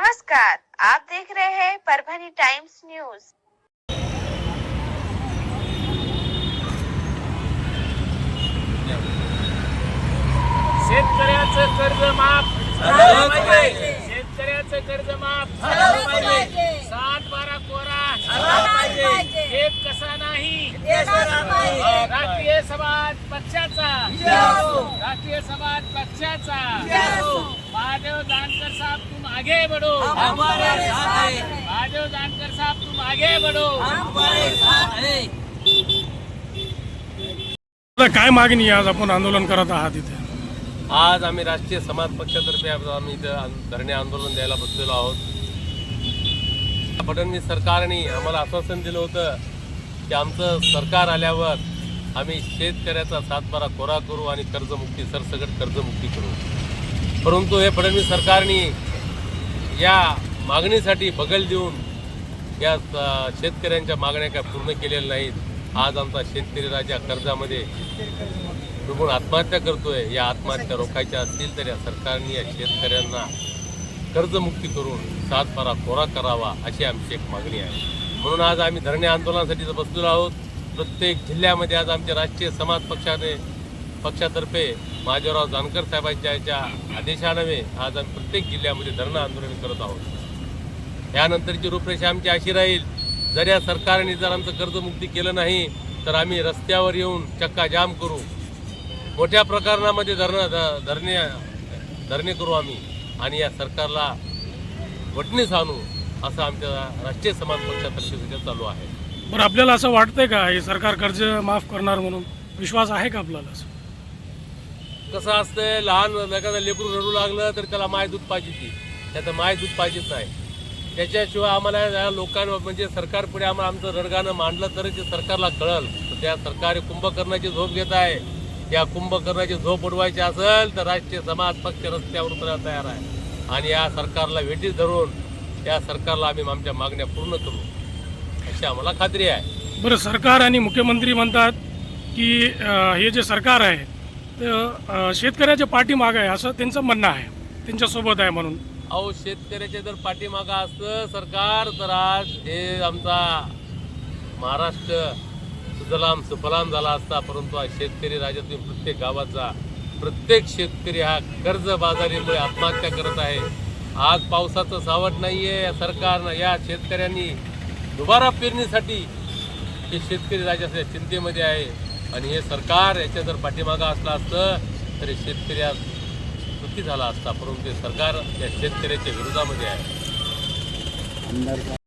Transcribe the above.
नमस्कार आप देख रहे हैं परभनी टाइम्स न्यूज़। शेतकऱ्याचं कर्ज माफ़ झालं पाहिजे. शेतकऱ्याचं कर्ज माफ़ झालं पाहिजे. सात बारा कोरा झालं पाहिजे. एक कसा नाही. राष्ट्रीय समाज पक्षाचा. राष्ट्रीय समाज पक्षाचा. जाओ. महादेव जानकर साहब तुम आगे बढ़ो। हमारे साथ है। महादेव जानकर साहब तुम आगे बढ़ो। हमारे साथ है। आता काय मागणी आज आपण आंदोलन करत आहात इथे? आज आम्ही राष्ट्रीय समाज पक्षातर्फे आम्ही इथं धरणे आंदोलन द्यायला बसलेलो आहोत. फडणवीस सरकारने आम्हाला आश्वासन दिलं होतं की आमचं सरकार आल्यावर आम्ही शेतकऱ्याचा सातबारा कोरा करू आणि कर्जमुक्ती सरसकट कर्जमुक्ती करू. परंतु हे फडणवीस सरकारने या मागणीसाठी बगल देऊन या शेतकऱ्यांच्या मागण्या काय पूर्ण केलेल्या नाहीत. आज आमचा शेतकरी राजा कर्जामध्ये डुबून आत्महत्या करतोय. या आत्महत्या रोखायच्या असतील तर या सरकारने या शेतकऱ्यांना कर्जमुक्ती करून सातबारा कोरा करावा अशी आमची एक मागणी आहे. म्हणून आज आम्ही धरणे आंदोलनासाठी बसलेलो आहोत. प्रत्येक जिल्ह्यामध्ये आज आमच्या राष्ट्रीय समाज पक्षाने पक्षातर्फे माझ्याराव जानकर साहेबांच्या याच्या आदेशानवे आज आम्ही प्रत्येक जिल्ह्यामध्ये धरणं आंदोलन करत आहोत. यानंतरची रूपरेषा आमची अशी राहील जर या सरकारने जर आमचं कर्जमुक्ती केलं नाही तर आम्ही रस्त्यावर येऊन चक्का जाम करू. मोठ्या प्रकरणामध्ये धरणं धरणे धरणे करू आम्ही आणि या सरकारला वटणीस आणू असं आमच्या राष्ट्रीय समाज पक्षातर्फे विचार चालू आहे. बरं आपल्याला असं वाटतंय का हे सरकार कर्ज माफ करणार म्हणून? विश्वास आहे का आपल्याला? असं कसं असतंय लहान एखादं लेकरू रडू लागलं तर त्याला माय दूध पाहिजे ती. त्याचं माय दूध पाहिजेच नाही. त्याच्याशिवाय आम्हाला या लोकांवर म्हणजे सरकार पुढे आम्हाला आमचं रडगाणं मांडलं तरच ते सरकारला कळल. तर त्या सरकार कुंभकर्णाची झोप घेत आहे. या कुंभकर्णाची झोप उडवायची असेल तर राष्ट्रीय समाज पक्ष रस्त्यावर उतरायला तयार आहे. आणि या सरकारला वेटीस धरून या सरकारला आम्ही आमच्या मागण्या पूर्ण करू. अशी आम्हाला खात्री आहे. बरं सरकार आणि मुख्यमंत्री म्हणतात की हे जे सरकार आहे तर शेतकऱ्याच्या पाठीमागं आहे असं त्यांचं म्हणणं आहे. त्यांच्यासोबत आहे म्हणून. अहो शेतकऱ्याच्या जर पाठीमागं असतं सरकार तर आज हे आमचा महाराष्ट्र सुजलाम सुफलाम झाला असता. परंतु आज शेतकरी राज्यातील प्रत्येक गावाचा प्रत्येक शेतकरी हा कर्जबाजारीमुळे आत्महत्या करत आहे. आज पावसाचं सावट नाही या सरकारनं या शेतकऱ्यांनी दुबारा पेरणीसाठी हे शेतकरी राज्याच्या चिंतेमध्ये आहे. आणि हे सरकार याच्या जर पाठीमागं असलं असतं तरी हे शेतकरी आज सुखी झाला असता परंतु सरकार या शेतकऱ्याच्या विरोधामध्ये आहे.